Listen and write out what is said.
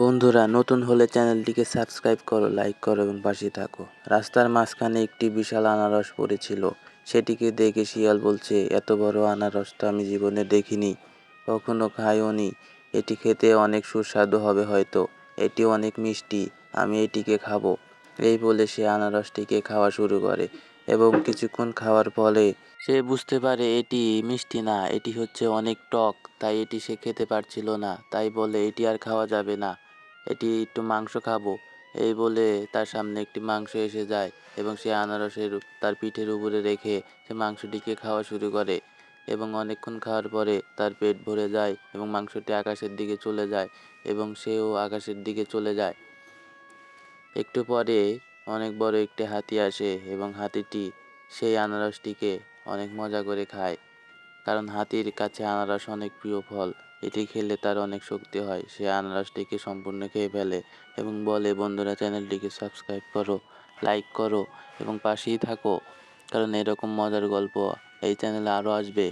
বন্ধুরা, নতুন হলে চ্যানেলটিকে সাবস্ক্রাইব করো, লাইক করো এবং পাশে থাকো। রাস্তার মাঝখানে একটি বিশাল আনারস পড়েছিল। সেটিকে দেখে শিয়াল বলছে, এত বড় আনারস তো আমি জীবনে দেখিনি, কখনো খাইওনি এটি খেতে অনেক সুস্বাদু হবে হয়তো, এটি অনেক মিষ্টি, আমি এটিকে খাব। এই বলে সে আনারসটিকে খাওয়া শুরু করে এবং কিছুক্ষণ খাওয়ার ফলে সে বুঝতে পারে এটি মিষ্টি না, এটি হচ্ছে অনেক টক, তাই এটি সে খেতে পারছিল না, তাই বলে, এটি আর খাওয়া যাবে না। এটি একটু মাংস খাব। এই বলে তার সামনে একটি মাংস এসে যায় এবং সে আনারসের তার পিঠের উপরে রেখে সে মাংসটিকে খাওয়া শুরু করে এবং অনেকক্ষণ খাওয়ার পরে তার পেট ভরে যায় এবং মাংসটি আকাশের দিকে চলে যায় এবং সেও আকাশের দিকে চলে যায়। একটু পরে অনেক বড় একটি হাতি আসে এবং হাতিটি সেই আনারসটিকে অনেক মজা করে খায়। কারণ হাতির কাছে আনারস অনেক প্রিয় ফল। এটি খেলে তার অনেক শক্তি হয়। সে আনারসটিকে সম্পূর্ণ খেয়ে ফেলে এবং বলে, বন্ধুরা, চ্যানেলটিকে সাবস্ক্রাইব করো, লাইক করো এবং পাশেই থাকো, কারণ এরকম মজার গল্প এই চ্যানেলে আরও আসবে।